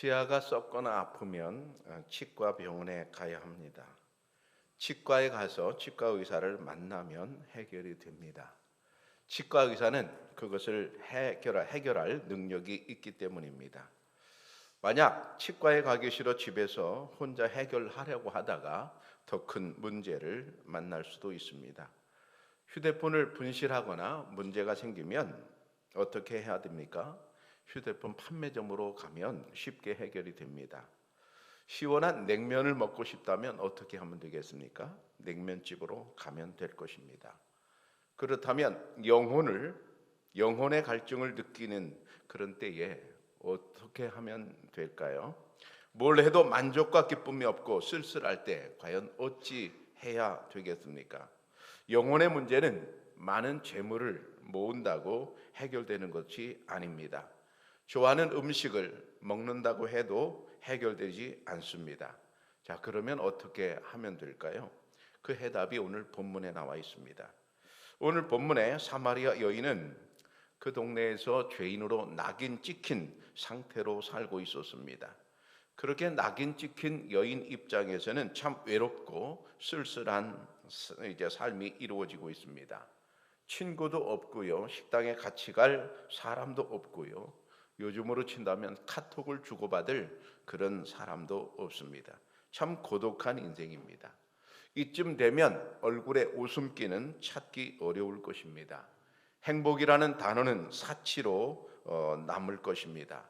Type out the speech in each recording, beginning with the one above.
치아가 썩거나 아프면 어, 치과 병원에 가야 합니다. 치과에 가서 치과 의사를 만나면 해결이 됩니다. 치과 의사는 그것을 해결할, 해결할 능력이 있기 때문입니다. 만약 치과에 가기 싫어 집에서 혼자 해결하려고 하다가 더 큰 문제를 만날 수도 있습니다. 휴대폰을 분실하거나 문제가 생기면 어떻게 해야 됩니까? 휴대폰 판매점으로 가면 쉽게 해결이 됩니다. 시원한 냉면을 먹고 싶다면 어떻게 하면 되겠습니까? 냉면집으로 가면 될 것입니다. 그렇다면 영혼을 영혼의 갈증을 느끼는 그런 때에 어떻게 하면 될까요? 뭘 해도 만족과 기쁨이 없고 쓸쓸할 때 과연 어찌 해야 되겠습니까? 영혼의 문제는 많은 재물을 모은다고 해결되는 것이 아닙니다. 좋아하는 음식을 먹는다고 해도 해결되지 않습니다. 자, 그러면 어떻게 하면 될까요? 그 해답이 오늘 본문에 나와 있습니다. 오늘 본문에 사마리아 여인은 그 동네에서 죄인으로 낙인 찍힌 상태로 살고 있었습니다. 그렇게 낙인 찍힌 여인 입장에서는 참 외롭고 쓸쓸한 이제 삶이 이루어지고 있습니다. 친구도 없고요. 식당에 같이 갈 사람도 없고요. 요즘으로 친다면 카톡을 주고받을 그런 사람도 없습니다. 참 고독한 인생입니다. 이쯤 되면 얼굴에 웃음기는 찾기 어려울 것입니다. 행복이라는 단어는 사치로 어, 남을 것입니다.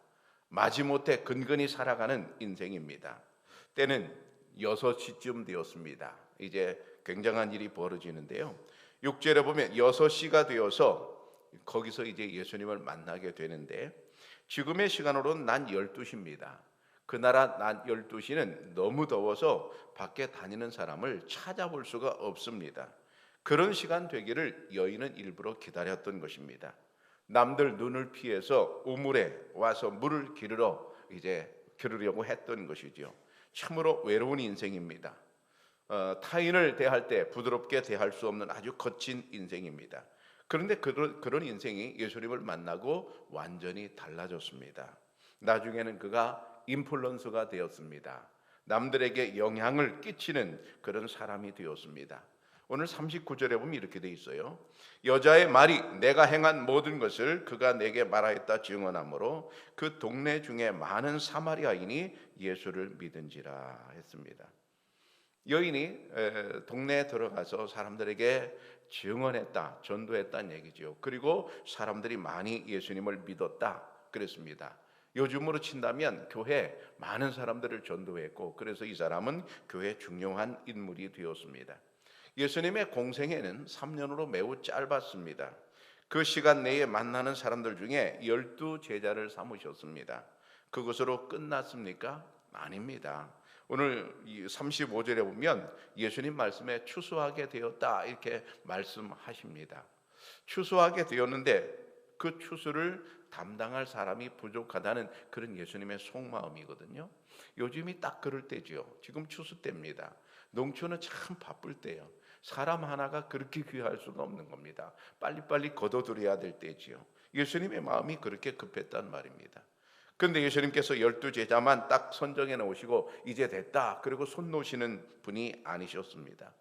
마지못해 근근히 살아가는 인생입니다. 때는 6시쯤 되었습니다. 이제 굉장한 일이 벌어지는데요. 6절에 보면 6시가 되어서 거기서 이제 예수님을 만나게 되는데 지금의 시간으로는 난 12시입니다. 그 나라 낮 12시는 너무 더워서 밖에 다니는 사람을 찾아볼 수가 없습니다. 그런 시간 되기를 여인은 일부러 기다렸던 것입니다. 남들 눈을 피해서 우물에 와서 물을 기르러 이제 기르려고 했던 것이죠. 참으로 외로운 인생입니다. 어, 타인을 대할 때 부드럽게 대할 수 없는 아주 거친 인생입니다. 그런데 그런, 그런 인생이 예수님을 만나고 완전히 달라졌습니다. 나중에는 그가 인플루언서가 되었습니다. 남들에게 영향을 끼치는 그런 사람이 되었습니다. 오늘 39절에 보면 이렇게 돼 있어요. 여자의 말이 내가 행한 모든 것을 그가 내게 말하였다 증언하므로 그 동네 중에 많은 사마리아인이 예수를 믿은지라 했습니다. 여인이 동네에 들어가서 사람들에게 증언했다, 전도했다는 얘기죠. 그리고 사람들이 많이 예수님을 믿었다 그랬습니다. 요즘으로 친다면 교회 많은 사람들을 전도했고 그래서 이 사람은 교회 중요한 인물이 되었습니다. 예수님의 공생애는 3년으로 매우 짧았습니다. 그 시간 내에 만나는 사람들 중에 열두 제자를 삼으셨습니다. 그것으로 끝났습니까? 아닙니다. 오늘 35절에 보면 예수님 말씀에 추수하게 되었다 이렇게 말씀하십니다. 추수하게 되었는데 그 추수를 담당할 사람이 부족하다는 그런 예수님의 속마음이거든요. 요즘이 딱 그럴 때죠. 지금 추수 때입니다. 농촌은 참 바쁠 때요. 사람 하나가 그렇게 귀할 수가 없는 겁니다. 빨리빨리 거둬들여야 될 때지요. 예수님의 마음이 그렇게 급했단 말입니다. 그런데 예수님께서 열두 제자만 딱 선정해 놓으시고 이제 됐다. 그리고 손 놓으시는 분이 아니셨습니다.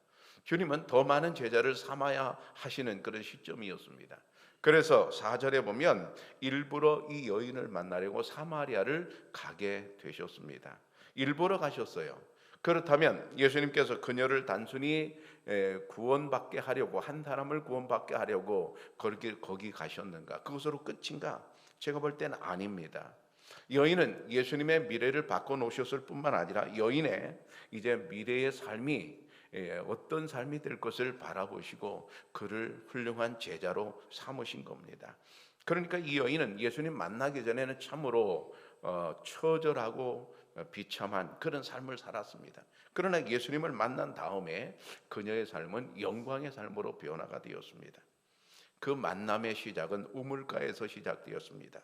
주님은 더 많은 제자를 삼아야 하시는 그런 시점이었습니다. 그래서 4절에 보면 일부러 이 여인을 만나려고 사마리아를 가게 되셨습니다. 일부러 가셨어요. 그렇다면 예수님께서 그녀를 단순히 구원받게 하려고 한 사람을 구원받게 하려고 거기 거기 가셨는가? 그것으로 끝인가? 제가 볼 때는 아닙니다. 여인은 예수님의 미래를 바꿔 놓으셨을 뿐만 아니라 여인의 이제 미래의 삶이 어떤 삶이 될 것을 바라보시고 그를 훌륭한 제자로 삼으신 겁니다. 그러니까 이 여인은 예수님 만나기 전에는 참으로 어, 처절하고 비참한 그런 삶을 살았습니다. 그러나 예수님을 만난 다음에 그녀의 삶은 영광의 삶으로 변화가 되었습니다. 그 만남의 시작은 우물가에서 시작되었습니다.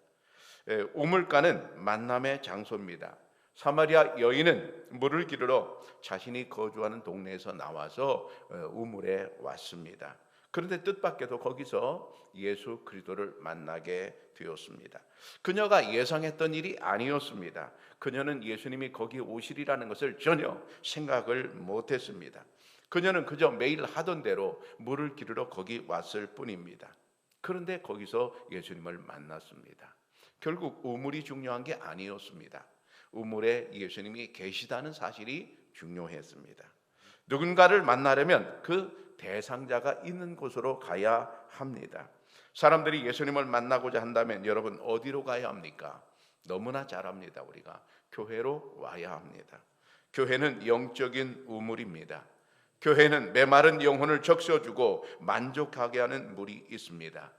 우물가는 만남의 장소입니다. 사마리아 여인은 물을 기르러 자신이 거주하는 동네에서 나와서 어, 우물에 왔습니다. 그런데 뜻밖에도 거기서 예수 그리스도를 만나게 되었습니다. 그녀가 예상했던 일이 아니었습니다. 그녀는 예수님이 거기 오시리라는 것을 전혀 생각을 못했습니다. 그녀는 그저 매일 하던 대로 물을 기르러 거기 왔을 뿐입니다. 그런데 거기서 예수님을 만났습니다. 결국 우물이 중요한 게 아니었습니다. 우물에 예수님이 계시다는 사실이 중요했습니다. 누군가를 만나려면 그 대상자가 있는 곳으로 가야 합니다. 사람들이 예수님을 만나고자 한다면 여러분 어디로 가야 합니까? 너무나 잘 압니다. 우리가 교회로 와야 합니다. 교회는 영적인 우물입니다. 교회는 메마른 영혼을 적셔주고 만족하게 하는 물이 있습니다.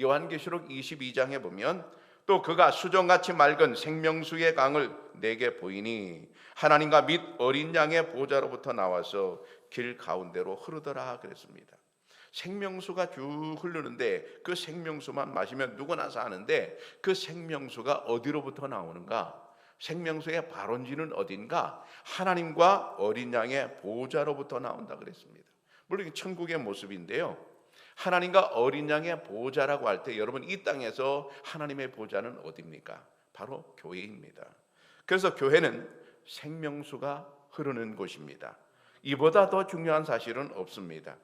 요한계시록 22장에 보면 또 그가 수정같이 맑은 생명수의 강을 내게 보이니 하나님과 및 어린 양의 보좌로부터 나와서 길 가운데로 흐르더라 그랬습니다. 생명수가 쭉 흐르는데 그 생명수만 마시면 누구나 사는데 그 생명수가 어디로부터 나오는가? 생명수의 발원지는 어딘가? 하나님과 어린 양의 보좌로부터 나온다 그랬습니다. 물론 천국의 모습인데요. 하나님과 어린 양의 보좌라고 할 때 여러분 이 땅에서 하나님의 보좌는 어디입니까? 바로 교회입니다. 그래서 교회는 생명수가 흐르는 곳입니다. 이보다 더 중요한 사실은 없습니다.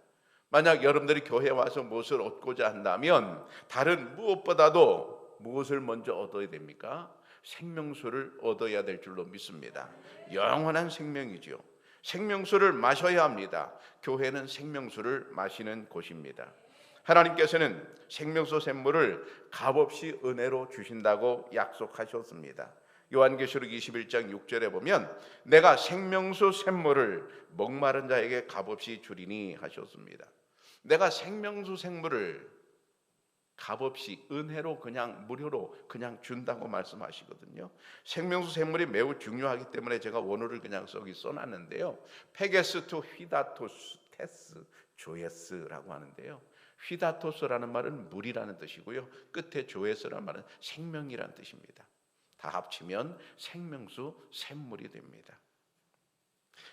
만약 여러분들이 교회 와서 무엇을 얻고자 한다면 다른 무엇보다도 무엇을 먼저 얻어야 됩니까? 생명수를 얻어야 될 줄로 믿습니다. 영원한 생명이지요. 생명수를 마셔야 합니다. 교회는 생명수를 마시는 곳입니다. 하나님께서는 생명수 샘물을 값없이 은혜로 주신다고 약속하셨습니다. 요한계시록 21장 6절에 보면 내가 생명수 샘물을 목마른 자에게 값없이 주리니 하셨습니다. 내가 생명수 생물을 값없이 은혜로 그냥 무료로 그냥 준다고 말씀하시거든요. 생명수 샘물이 매우 중요하기 때문에 제가 원어를 그냥 써기 써놨는데요. 페게스 투 휘다토스 테스 조에스라고 하는데요. 휘다토스라는 말은 물이라는 뜻이고요. 끝에 조에스라는 말은 생명이라는 뜻입니다. 다 합치면 생명수 샘물이 됩니다.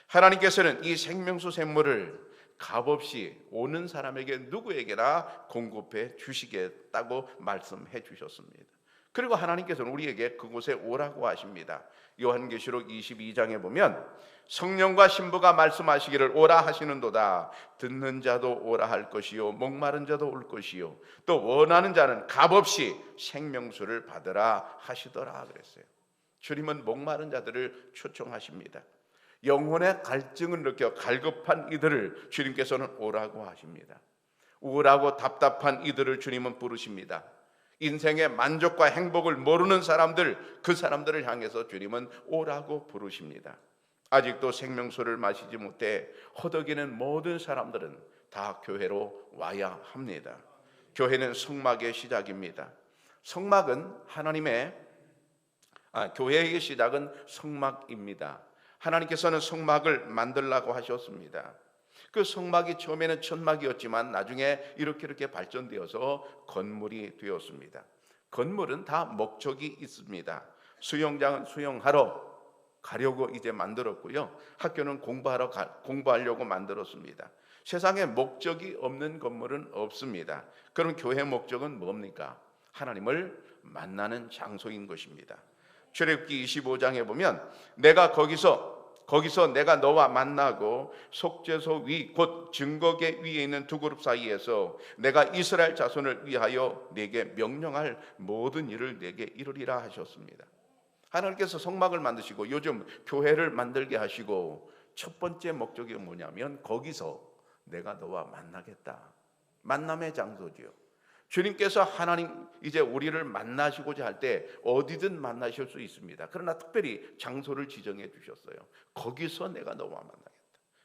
하나님께서는 이 생명수 샘물을 값없이 오는 사람에게 누구에게나 공급해 주시겠다고 말씀해 주셨습니다. 그리고 하나님께서는 우리에게 그곳에 오라고 하십니다. 요한계시록 22장에 보면 성령과 신부가 말씀하시기를 오라 하시는도다 듣는 자도 오라 할 것이요 목마른 자도 올 것이요 또 원하는 자는 값없이 생명수를 받으라 하시더라 그랬어요. 주님은 목마른 자들을 초청하십니다. 영혼의 갈증을 느껴 갈급한 이들을 주님께서는 오라고 하십니다. 우울하고 답답한 이들을 주님은 부르십니다. 인생의 만족과 행복을 모르는 사람들, 그 사람들을 향해서 주님은 오라고 부르십니다. 아직도 생명수를 마시지 못해 허덕이는 모든 사람들은 다 교회로 와야 합니다. 교회는 성막의 시작입니다. 성막은 하나님의 아, 교회의 시작은 성막입니다. 하나님께서는 성막을 만들라고 하셨습니다. 그 성막이 처음에는 천막이었지만 나중에 이렇게 이렇게 발전되어서 건물이 되었습니다. 건물은 다 목적이 있습니다. 수영장은 수영하러 가려고 이제 만들었고요. 학교는 공부하러 가, 공부하려고 만들었습니다. 세상에 목적이 없는 건물은 없습니다. 그럼 교회 목적은 뭡니까? 하나님을 만나는 장소인 것입니다. 출애굽기 25장에 보면 내가 거기서 거기서 내가 너와 만나고 속죄소 위 곧 증거계 위에 있는 두 그룹 사이에서 내가 이스라엘 자손을 위하여 내게 명령할 모든 일을 내게 이루리라 하셨습니다. 하나님께서 성막을 만드시고 요즘 교회를 만들게 하시고 첫 번째 목적이 뭐냐면 거기서 내가 너와 만나겠다. 만남의 장소지요. 주님께서 하나님 이제 우리를 만나시고자 할 때 어디든 만나실 수 있습니다. 그러나 특별히 장소를 지정해 주셨어요. 거기서 내가 너와 만나겠다.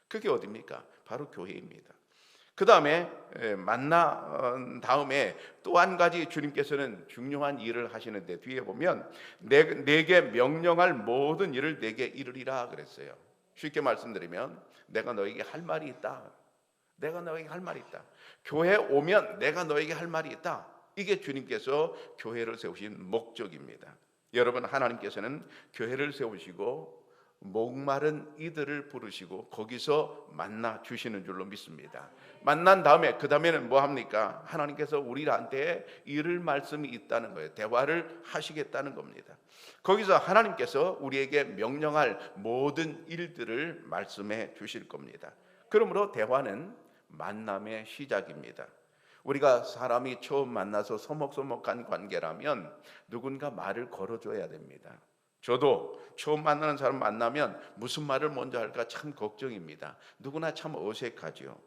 그게 어디입니까? 바로 교회입니다. 그 다음에 만나 다음에 또 한 가지 주님께서는 중요한 일을 하시는데 뒤에 보면 내, 내게 명령할 모든 일을 내게 이르리라 그랬어요. 쉽게 말씀드리면 내가 너에게 할 말이 있다. 내가 너에게 할 말이 있다. 교회 오면 내가 너에게 할 말이 있다. 이게 주님께서 교회를 세우신 목적입니다. 여러분 하나님께서는 교회를 세우시고 목마른 이들을 부르시고 거기서 만나 주시는 줄로 믿습니다. 만난 다음에 그 다음에는 뭐 합니까? 하나님께서 우리한테 이를 말씀이 있다는 거예요. 대화를 하시겠다는 겁니다. 거기서 하나님께서 우리에게 명령할 모든 일들을 말씀해 주실 겁니다. 그러므로 대화는 만남의 시작입니다. 우리가 사람이 처음 만나서 서먹서먹한 관계라면 누군가 말을 걸어줘야 됩니다. 저도 처음 만나는 사람 만나면 무슨 말을 먼저 할까 참 걱정입니다. 누구나 참 어색하죠.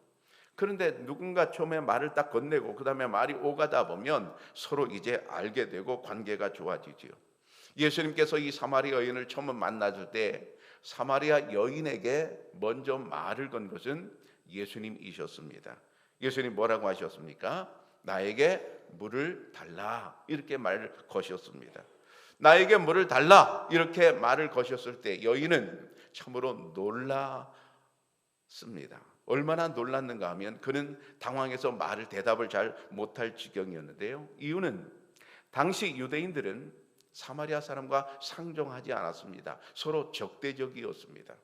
그런데 누군가 처음에 말을 딱 건네고 그다음에 말이 오가다 보면 서로 이제 알게 되고 관계가 좋아지지요. 예수님께서 이 사마리아 여인을 처음 만나줄 때 사마리아 여인에게 먼저 말을 건 것은 예수님이셨습니다. 예수님 뭐라고 하셨습니까? 나에게 물을 달라 이렇게 말을 거셨습니다. 나에게 물을 달라 이렇게 말을 거셨을 때 여인은 참으로 놀랐습니다. 얼마나 놀랐는가 하면 그는 당황해서 말을 대답을 잘 못할 지경이었는데요. 이유는 당시 유대인들은 사마리아 사람과 상종하지 않았습니다. 서로 적대적이었습니다.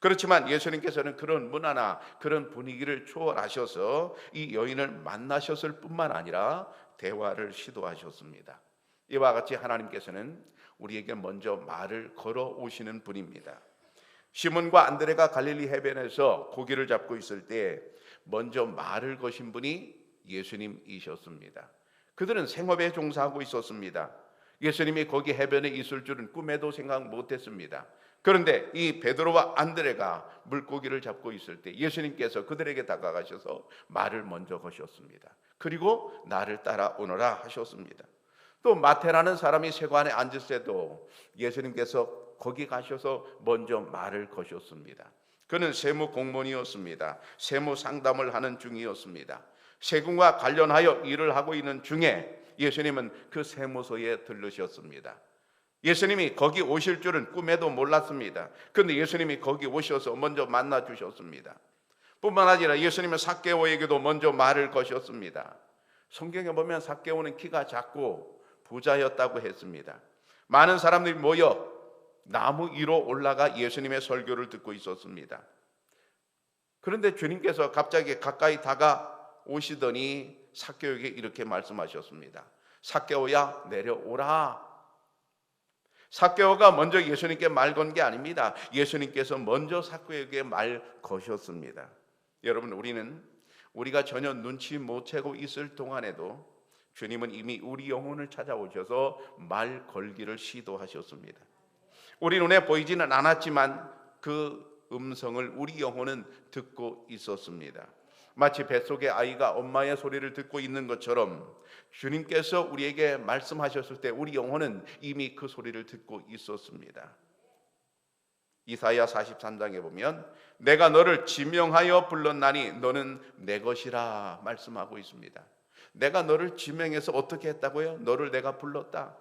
그렇지만 예수님께서는 그런 문화나 그런 분위기를 초월하셔서 이 여인을 만나셨을 뿐만 아니라 대화를 시도하셨습니다. 이와 같이 하나님께서는 우리에게 먼저 말을 걸어 오시는 분입니다. 시몬과 안드레가 갈릴리 해변에서 고기를 잡고 있을 때 먼저 말을 거신 분이 예수님이셨습니다. 그들은 생업에 종사하고 있었습니다. 예수님이 거기 해변에 있을 줄은 꿈에도 생각 못했습니다. 그런데 이 베드로와 안드레가 물고기를 잡고 있을 때 예수님께서 그들에게 다가가셔서 말을 먼저 거셨습니다. 그리고 나를 따라오너라 하셨습니다. 또 마테라는 사람이 세관에 앉을 때도 예수님께서 거기 가셔서 먼저 말을 거셨습니다. 그는 세무 공무원이었습니다. 세무 상담을 하는 중이었습니다. 세금과 관련하여 일을 하고 있는 중에 예수님은 그 세무소에 들르셨습니다. 예수님이 거기 오실 줄은 꿈에도 몰랐습니다. 그런데 예수님이 거기 오셔서 먼저 만나 주셨습니다. 뿐만 아니라 예수님은 사개오에게도 먼저 말을 거셨습니다. 성경에 보면 사개오는 키가 작고 부자였다고 했습니다. 많은 사람들이 모여 나무 위로 올라가 예수님의 설교를 듣고 있었습니다. 그런데 주님께서 갑자기 가까이 다가오시더니 사개오에게 이렇게 말씀하셨습니다. 사개오야 내려오라. 사개오가 먼저 예수님께 말 건 게 아닙니다. 예수님께서 먼저 사개오에게 말 거셨습니다. 여러분 우리는 우리가 전혀 눈치 못 채고 있을 동안에도 주님은 이미 우리 영혼을 찾아오셔서 말 걸기를 시도하셨습니다. 우리 눈에 보이지는 않았지만 그 음성을 우리 영혼은 듣고 있었습니다. 마치 뱃속의 아이가 엄마의 소리를 듣고 있는 것처럼 주님께서 우리에게 말씀하셨을 때 우리 영혼은 이미 그 소리를 듣고 있었습니다. 이사야 43장에 보면 내가 너를 지명하여 불렀나니 너는 내 것이라 말씀하고 있습니다. 내가 너를 지명해서 어떻게 했다고요? 너를 내가 불렀다.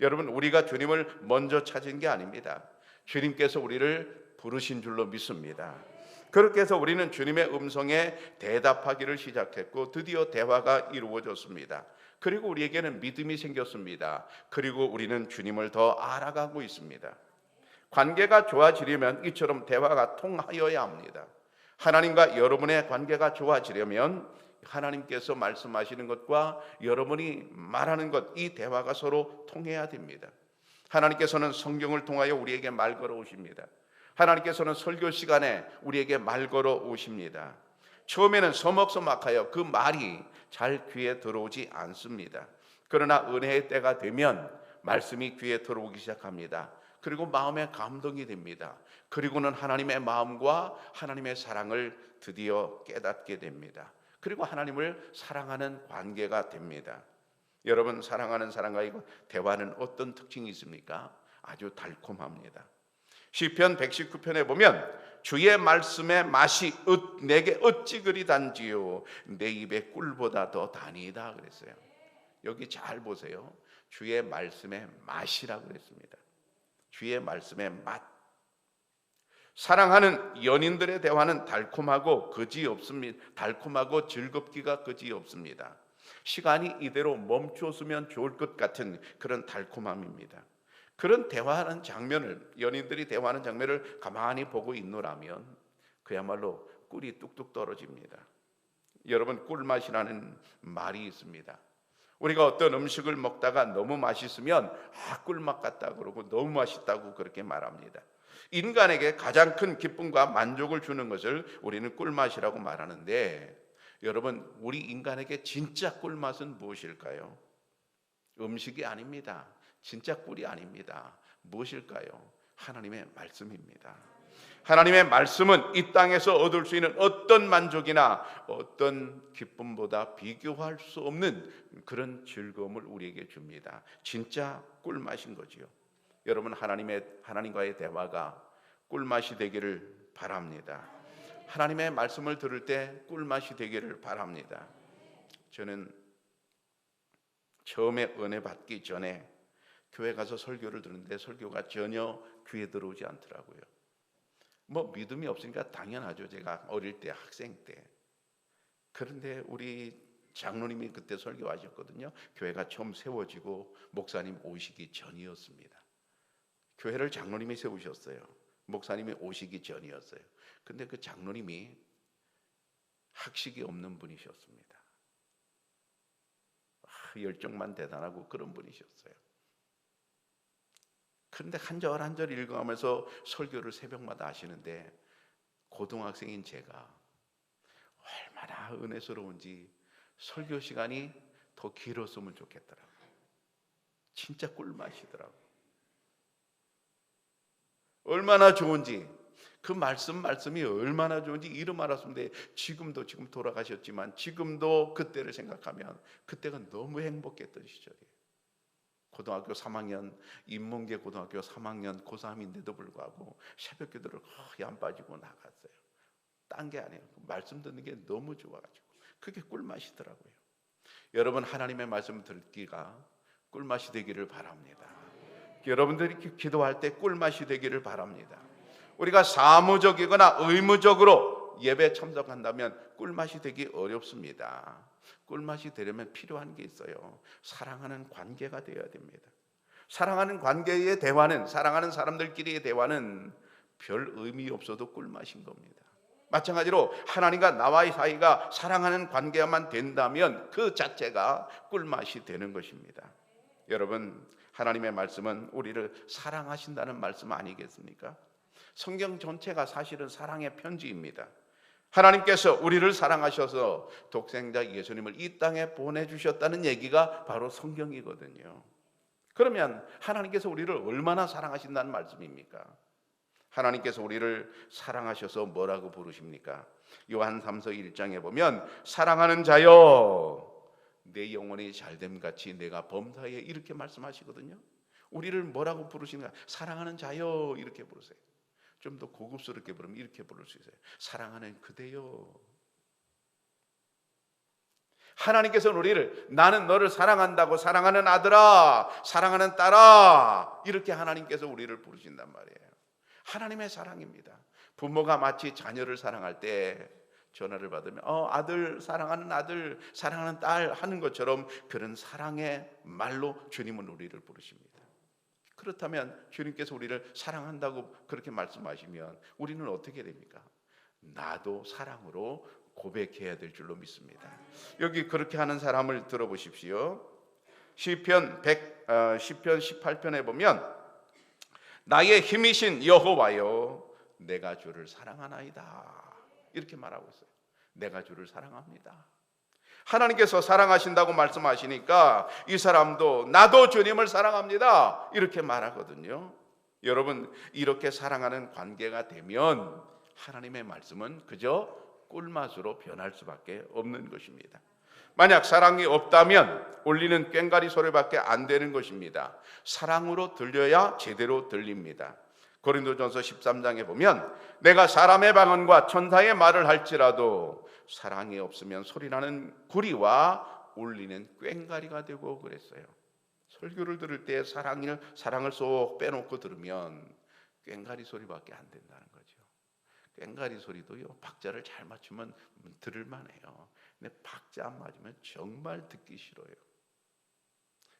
여러분 우리가 주님을 먼저 찾은 게 아닙니다. 주님께서 우리를 부르신 줄로 믿습니다. 그렇게 해서 우리는 주님의 음성에 대답하기를 시작했고 드디어 대화가 이루어졌습니다. 그리고 우리에게는 믿음이 생겼습니다. 그리고 우리는 주님을 더 알아가고 있습니다. 관계가 좋아지려면 이처럼 대화가 통하여야 합니다. 하나님과 여러분의 관계가 좋아지려면 하나님께서 말씀하시는 것과 여러분이 말하는 것, 이 대화가 서로 통해야 됩니다. 하나님께서는 성경을 통하여 우리에게 말 걸어 오십니다. 하나님께서는 설교 시간에 우리에게 말 걸어 오십니다. 처음에는 서먹서먹하여 그 말이 잘 귀에 들어오지 않습니다. 그러나 은혜의 때가 되면 말씀이 귀에 들어오기 시작합니다. 그리고 마음에 감동이 됩니다. 그리고는 하나님의 마음과 하나님의 사랑을 드디어 깨닫게 됩니다. 그리고 하나님을 사랑하는 관계가 됩니다. 여러분 사랑하는 사람과 이 대화는 어떤 특징이 있습니까? 아주 달콤합니다. 시편 119편에 보면 주의 말씀의 맛이 내게 어찌 그리 단지요 내 입에 꿀보다 더 단이다 그랬어요. 여기 잘 보세요. 주의 말씀의 맛이라고 그랬습니다. 주의 말씀의 맛. 사랑하는 연인들의 대화는 달콤하고 거지 없습니다. 달콤하고 즐겁기가 거지 없습니다. 시간이 이대로 멈추었으면 좋을 것 같은 그런 달콤함입니다. 그런 대화하는 장면을 연인들이 대화하는 장면을 가만히 보고 있노라면 그야말로 꿀이 뚝뚝 떨어집니다. 여러분 꿀맛이라는 말이 있습니다. 우리가 어떤 음식을 먹다가 너무 맛있으면 아 꿀맛 같다 그러고 너무 맛있다고 그렇게 말합니다. 인간에게 가장 큰 기쁨과 만족을 주는 것을 우리는 꿀맛이라고 말하는데 여러분 우리 인간에게 진짜 꿀맛은 무엇일까요? 음식이 아닙니다. 진짜 꿀이 아닙니다. 무엇일까요? 하나님의 말씀입니다. 하나님의 말씀은 이 땅에서 얻을 수 있는 어떤 만족이나 어떤 기쁨보다 비교할 수 없는 그런 즐거움을 우리에게 줍니다. 진짜 꿀맛인 거지요. 여러분 하나님의 하나님과의 대화가 꿀맛이 되기를 바랍니다. 하나님의 말씀을 들을 때 꿀맛이 되기를 바랍니다. 저는 처음에 은혜 받기 전에 교회 가서 설교를 듣는데 설교가 전혀 귀에 들어오지 않더라고요. 뭐 믿음이 없으니까 당연하죠. 제가 어릴 때 학생 때. 그런데 우리 장로님이 그때 설교하셨거든요. 교회가 처음 세워지고 목사님 오시기 전이었습니다. 교회를 장로님이 세우셨어요. 목사님이 오시기 전이었어요. 근데 그 장로님이 학식이 없는 분이셨습니다. 아, 열정만 대단하고 그런 분이셨어요. 그런데 한 절 한 절 읽어가면서 설교를 새벽마다 하시는데 고등학생인 제가 얼마나 은혜스러운지 설교 시간이 더 길었으면 좋겠더라고요. 진짜 꿀맛이더라고요. 얼마나 좋은지 그 말씀 말씀이 얼마나 좋은지 이름 알았는데 지금도 지금 돌아가셨지만 지금도 그때를 생각하면 그때가 너무 행복했던 시절이에요. 고등학교 3학년 인문계 고등학교 3학년 고3인데도 불구하고 새벽 기도를 거의 안 빠지고 나갔어요. 딴 게 아니에요. 말씀 듣는 게 너무 좋아가지고 그게 꿀맛이더라고요. 여러분 하나님의 말씀 듣기가 꿀맛이 되기를 바랍니다. 여러분들이 기도할 때 꿀맛이 되기를 바랍니다. 우리가 사무적이거나 의무적으로 예배 참석한다면 꿀맛이 되기 어렵습니다. 꿀맛이 되려면 필요한 게 있어요. 사랑하는 관계가 되어야 됩니다. 사랑하는 관계의 대화는 사랑하는 사람들끼리의 대화는 별 의미 없어도 꿀맛인 겁니다. 마찬가지로 하나님과 나와의 사이가 사랑하는 관계만 된다면 그 자체가 꿀맛이 되는 것입니다. 여러분, 하나님의 말씀은 우리를 사랑하신다는 말씀 아니겠습니까? 성경 전체가 사실은 사랑의 편지입니다. 하나님께서 우리를 사랑하셔서 독생자 예수님을 이 땅에 보내주셨다는 얘기가 바로 성경이거든요. 그러면 하나님께서 우리를 얼마나 사랑하신다는 말씀입니까? 하나님께서 우리를 사랑하셔서 뭐라고 부르십니까? 요한 3서 1장에 보면 사랑하는 자여 내 영혼이 잘됨 같이 내가 범사에 이렇게 말씀하시거든요. 우리를 뭐라고 부르시는가? 사랑하는 자여 이렇게 부르세요. 좀 더 고급스럽게 부르면 이렇게 부를 수 있어요. 사랑하는 그대여. 하나님께서는 우리를 나는 너를 사랑한다고 사랑하는 아들아, 사랑하는 딸아 이렇게 하나님께서 우리를 부르신단 말이에요. 하나님의 사랑입니다. 부모가 마치 자녀를 사랑할 때 전화를 받으면 어 아들 사랑하는 아들 사랑하는 딸 하는 것처럼 그런 사랑의 말로 주님은 우리를 부르십니다. 그렇다면 주님께서 우리를 사랑한다고 그렇게 말씀하시면 우리는 어떻게 됩니까? 나도 사랑으로 고백해야 될 줄로 믿습니다. 여기 그렇게 하는 사람을 들어보십시오. 시편 100 어, 시편 18편에 보면 나의 힘이신 여호와여 내가 주를 사랑하나이다. 이렇게 말하고 있어요. 내가 주를 사랑합니다. 하나님께서 사랑하신다고 말씀하시니까 이 사람도 나도 주님을 사랑합니다. 이렇게 말하거든요. 여러분, 이렇게 사랑하는 관계가 되면 하나님의 말씀은 그저 꿀맛으로 변할 수밖에 없는 것입니다. 만약 사랑이 없다면 울리는 꽹가리 소리밖에 안 되는 것입니다. 사랑으로 들려야 제대로 들립니다. 고린도전서 13장에 보면 내가 사람의 방언과 천사의 말을 할지라도 사랑이 없으면 소리나는 구리와 울리는 꽹가리가 되고 그랬어요. 설교를 들을 때 사랑을 사랑을 쏙 빼놓고 들으면 꽹가리 소리밖에 안 된다는 거죠. 꽹가리 소리도요 박자를 잘 맞추면 들을만해요. 근데 박자 안 맞으면 정말 듣기 싫어요.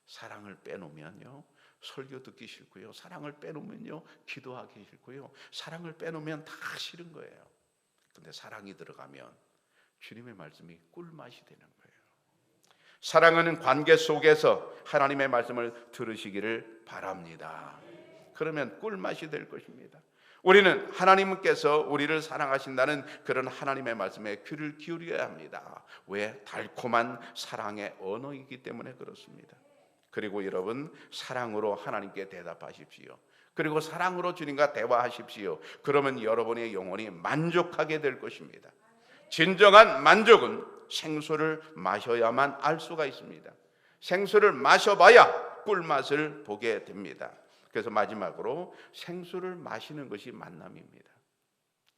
사랑을 빼놓으면요 설교 듣기 싫고요. 사랑을 빼놓으면요. 기도하기 싫고요. 사랑을 빼놓으면 다 싫은 거예요. 근데 사랑이 들어가면 주님의 말씀이 꿀맛이 되는 거예요. 사랑하는 관계 속에서 하나님의 말씀을 들으시기를 바랍니다. 그러면 꿀맛이 될 것입니다. 우리는 하나님께서 우리를 사랑하신다는 그런 하나님의 말씀에 귀를 기울여야 합니다. 왜? 달콤한 사랑의 언어이기 때문에 그렇습니다. 그리고 여러분, 사랑으로 하나님께 대답하십시오. 그리고 사랑으로 주님과 대화하십시오. 그러면 여러분의 영혼이 만족하게 될 것입니다. 진정한 만족은 생수를 마셔야만 알 수가 있습니다. 생수를 마셔봐야 꿀맛을 보게 됩니다. 그래서 마지막으로 생수를 마시는 것이 만남입니다.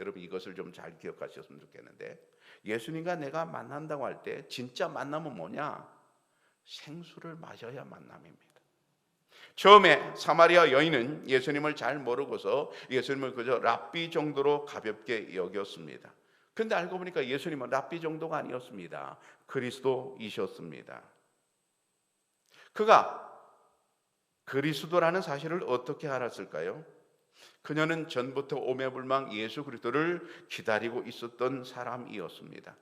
여러분 이것을 좀 잘 기억하셨으면 좋겠는데 예수님과 내가 만난다고 할 때 진짜 만남은 뭐냐? 생수를 마셔야 만남입니다. 처음에 사마리아 여인은 예수님을 잘 모르고서 예수님을 그저 랍비 정도로 가볍게 여겼습니다. 근데 알고 보니까 예수님은 랍비 정도가 아니었습니다. 그리스도이셨습니다. 그가 그리스도라는 사실을 어떻게 알았을까요? 그녀는 전부터 오매불망 예수 그리스도를 기다리고 있었던 사람이었습니다.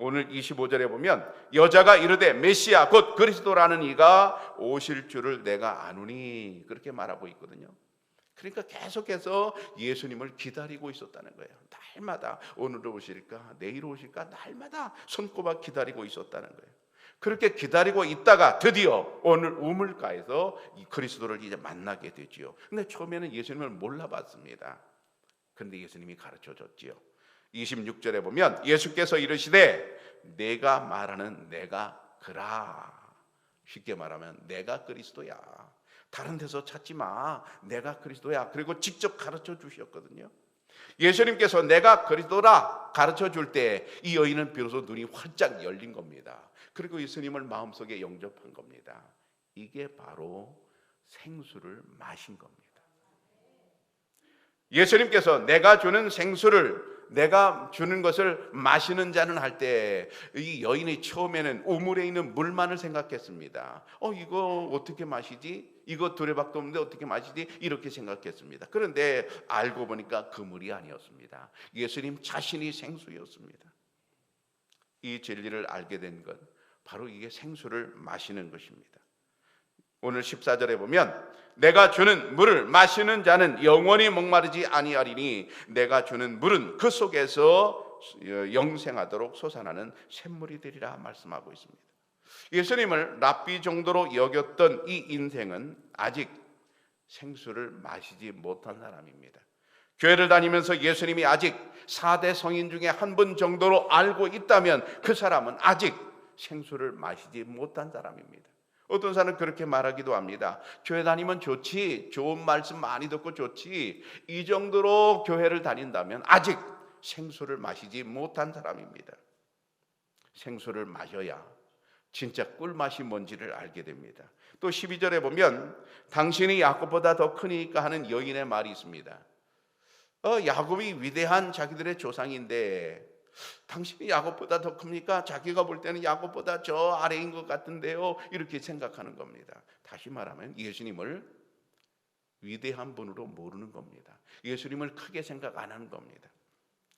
오늘 25절에 보면 여자가 이르되 메시아 곧 그리스도라는 이가 오실 줄을 내가 아노니 그렇게 말하고 있거든요. 그러니까 계속해서 예수님을 기다리고 있었다는 거예요. 날마다 오늘 오실까 내일 오실까 날마다 손꼽아 기다리고 있었다는 거예요. 그렇게 기다리고 있다가 드디어 오늘 우물가에서 이 그리스도를 이제 만나게 되지요. 근데 처음에는 예수님을 몰라봤습니다. 근데 예수님이 가르쳐 줬지요. 26절에 보면 예수께서 이르시되 내가 말하는 내가 그라. 쉽게 말하면 내가 그리스도야. 다른 데서 찾지 마. 내가 그리스도야. 그리고 직접 가르쳐 주셨거든요. 예수님께서 내가 그리스도라 가르쳐 줄 때 이 여인은 비로소 눈이 활짝 열린 겁니다. 그리고 예수님을 마음속에 영접한 겁니다. 이게 바로 생수를 마신 겁니다. 예수님께서 내가 주는 생수를 내가 주는 것을 마시는 자는 할 때 이 여인이 처음에는 우물에 있는 물만을 생각했습니다. 어 이거 어떻게 마시지? 이거 두레박도 없는데 어떻게 마시지? 이렇게 생각했습니다. 그런데 알고 보니까 그 물이 아니었습니다. 예수님 자신이 생수였습니다. 이 진리를 알게 된 것, 바로 이게 생수를 마시는 것입니다. 오늘 14절에 보면 내가 주는 물을 마시는 자는 영원히 목마르지 아니하리니 내가 주는 물은 그 속에서 영생하도록 솟아나는 샘물이 되리라 말씀하고 있습니다. 예수님을 랍비 정도로 여겼던 이 인생은 아직 생수를 마시지 못한 사람입니다. 교회를 다니면서 예수님이 아직 4대 성인 중에 한 분 정도로 알고 있다면 그 사람은 아직 생수를 마시지 못한 사람입니다. 어떤 사람은 그렇게 말하기도 합니다. 교회 다니면 좋지, 좋은 말씀 많이 듣고 좋지. 이 정도로 교회를 다닌다면 아직 생수를 마시지 못한 사람입니다. 생수를 마셔야 진짜 꿀맛이 뭔지를 알게 됩니다. 또 12절에 보면 당신이 야곱보다 더 크니까 하는 여인의 말이 있습니다. 어, 야곱이 위대한 자기들의 조상인데 당신이 야곱보다 더 큽니까? 자기가 볼 때는 야곱보다 저 아래인 것 같은데요. 이렇게 생각하는 겁니다. 다시 말하면 예수님을 위대한 분으로 모르는 겁니다. 예수님을 크게 생각 안 하는 겁니다.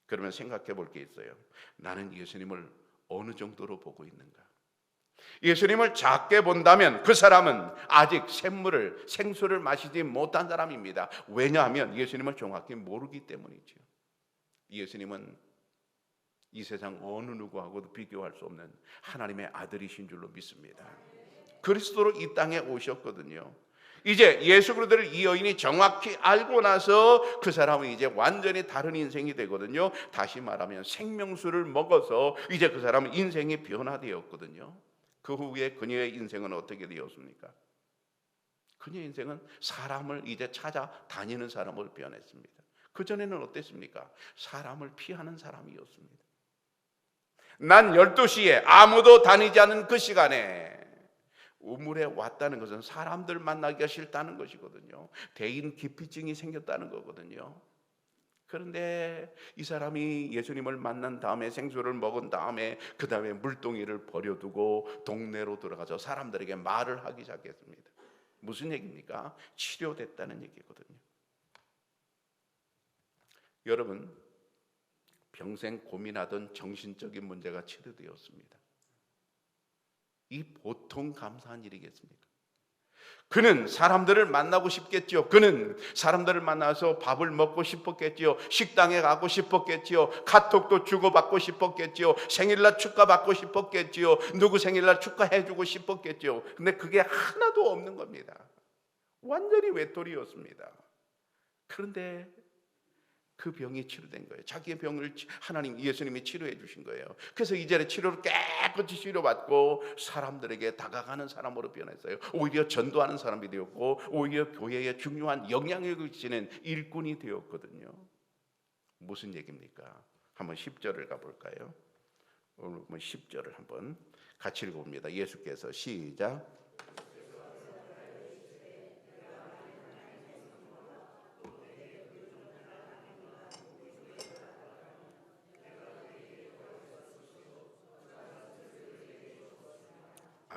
그러면 생각해 볼 게 있어요. 나는 예수님을 어느 정도로 보고 있는가? 예수님을 작게 본다면 그 사람은 아직 샘물을 생수를 마시지 못한 사람입니다. 왜냐하면 예수님을 정확히 모르기 때문이죠. 예수님은 이 세상 어느 누구하고도 비교할 수 없는 하나님의 아들이신 줄로 믿습니다. 그리스도로 이 땅에 오셨거든요. 이제 예수 그리스도를 이 여인이 정확히 알고 나서 그 사람은 이제 완전히 다른 인생이 되거든요. 다시 말하면 생명수를 먹어서 이제 그 사람은 인생이 변화되었거든요. 그 후에 그녀의 인생은 어떻게 되었습니까? 그녀의 인생은 사람을 이제 찾아 다니는 사람을 변했습니다. 그 전에는 어땠습니까? 사람을 피하는 사람이었습니다. 난 12시에 아무도 다니지 않은 그 시간에 우물에 왔다는 것은 사람들 만나기가 싫다는 것이거든요. 대인 기피증이 생겼다는 거거든요. 그런데 이 사람이 예수님을 만난 다음에 생수를 먹은 다음에 그 다음에 물동이를 버려두고 동네로 들어가서 사람들에게 말을 하기 시작했습니다. 무슨 얘기입니까? 치료됐다는 얘기거든요. 여러분 평생 고민하던 정신적인 문제가 치료되었습니다. 이 보통 감사한 일이겠습니까? 그는 사람들을 만나고 싶겠지요. 그는 사람들을 만나서 밥을 먹고 싶었겠지요. 식당에 가고 싶었겠지요. 카톡도 주고받고 싶었겠지요. 생일날 축하받고 싶었겠지요. 누구 생일날 축하해주고 싶었겠지요. 근데 그게 하나도 없는 겁니다. 완전히 외톨이였습니다. 그런데 그 병이 치료된 거예요. 자기의 병을 치- 하나님 예수님이 치료해 주신 거예요. 그래서 이제는 치료를 깨끗이 치료받고 사람들에게 다가가는 사람으로 변했어요. 오히려 전도하는 사람이 되었고 오히려 교회에 중요한 영향력을 지닌 일꾼이 되었거든요. 무슨 얘기입니까? 한번 10절을 가볼까요? 오늘 10절을 한번 같이 읽어봅니다. 예수께서 시작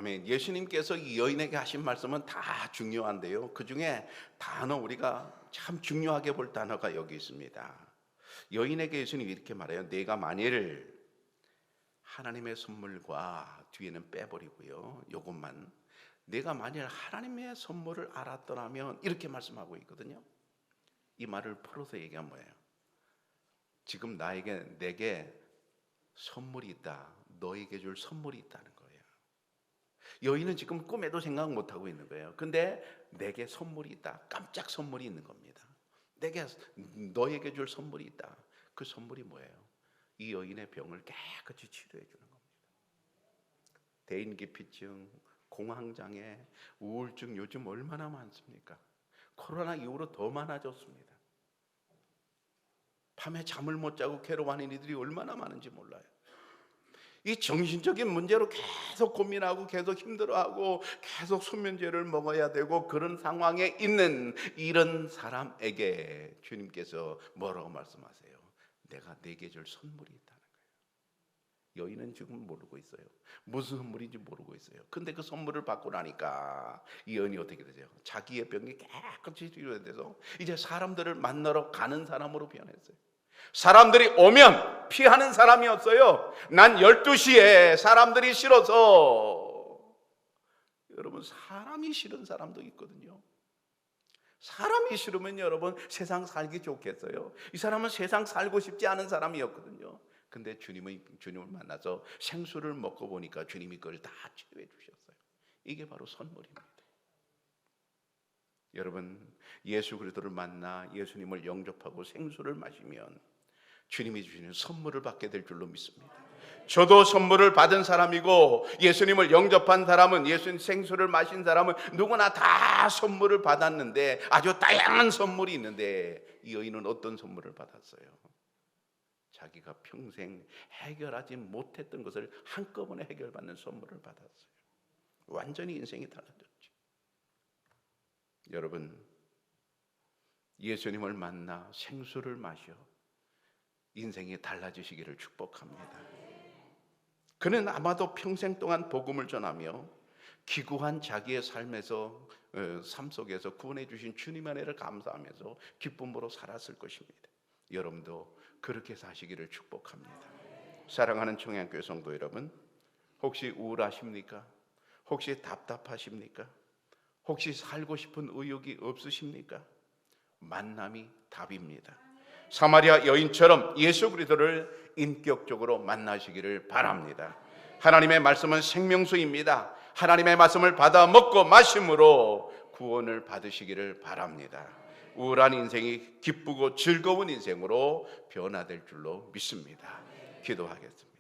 아멘. 예수님께서 이 여인에게 하신 말씀은 다 중요한데요. 그 중에 단어 우리가 참 중요하게 볼 단어가 여기 있습니다. 여인에게 예수님이 이렇게 말해요. 내가 만일 하나님의 선물과 뒤에는 빼버리고요. 요것만 내가 만일 하나님의 선물을 알았더라면 이렇게 말씀하고 있거든요. 이 말을 풀어서 얘기한 거예요. 지금 나에게 내게 선물이 있다. 너에게 줄 선물이 있다는. 여인은 지금 꿈에도 생각 못 하고 있는 거예요. 근데 내게 선물이 있다. 깜짝 선물이 있는 겁니다. 내게 너에게 줄 선물이 있다. 그 선물이 뭐예요? 이 여인의 병을 깨끗이 치료해 주는 겁니다. 대인기피증, 공황장애, 우울증 요즘 얼마나 많습니까? 코로나 이후로 더 많아졌습니다. 밤에 잠을 못 자고 괴로워하는 이들이 얼마나 많은지 몰라요. 이 정신적인 문제로 계속 고민하고 계속 힘들어하고 계속 수면제를 먹어야 되고 그런 상황에 있는 이런 사람에게 주님께서 뭐라고 말씀하세요? 내가 내게 줄 선물이 있다는 거예요. 여인은 지금 모르고 있어요. 무슨 선물인지 모르고 있어요. 근데 그 선물을 받고 나니까 이 여인이 어떻게 되죠? 자기의 병이 깨끗이 치료돼서 이제 사람들을 만나러 가는 사람으로 변했어요. 사람들이 오면 피하는 사람이었어요. 난 12시에 사람들이 싫어서 여러분 사람이 싫은 사람도 있거든요. 사람이 싫으면 여러분 세상 살기 좋겠어요. 이 사람은 세상 살고 싶지 않은 사람이었거든요. 근데 주님의 주님을 만나서 생수를 먹고 보니까 주님이 그걸 다 치료해 주셨어요. 이게 바로 선물입니다. 여러분 예수 그리스도를 만나 예수님을 영접하고 생수를 마시면 주님이 주시는 선물을 받게 될 줄로 믿습니다. 저도 선물을 받은 사람이고 예수님을 영접한 사람은 예수님 생수를 마신 사람은 누구나 다 선물을 받았는데 아주 다양한 선물이 있는데 이 여인은 어떤 선물을 받았어요? 자기가 평생 해결하지 못했던 것을 한꺼번에 해결받는 선물을 받았어요. 완전히 인생이 달라졌죠. 여러분 예수님을 만나 생수를 마셔 인생이 달라지시기를 축복합니다. 그는 아마도 평생 동안 복음을 전하며 기구한 자기의 삶에서 어, 삶 속에서 구원해 주신 주님 안에를 감사하면서 기쁨으로 살았을 것입니다. 여러분도 그렇게 사시기를 축복합니다. 사랑하는 청양교회 성도 여러분, 혹시 우울하십니까? 혹시 답답하십니까? 혹시 살고 싶은 의욕이 없으십니까? 만남이 답입니다. 사마리아 여인처럼 예수 그리스도를 인격적으로 만나시기를 바랍니다. 하나님의 말씀은 생명수입니다. 하나님의 말씀을 받아 먹고 마심으로 구원을 받으시기를 바랍니다. 우울한 인생이 기쁘고 즐거운 인생으로 변화될 줄로 믿습니다. 기도하겠습니다.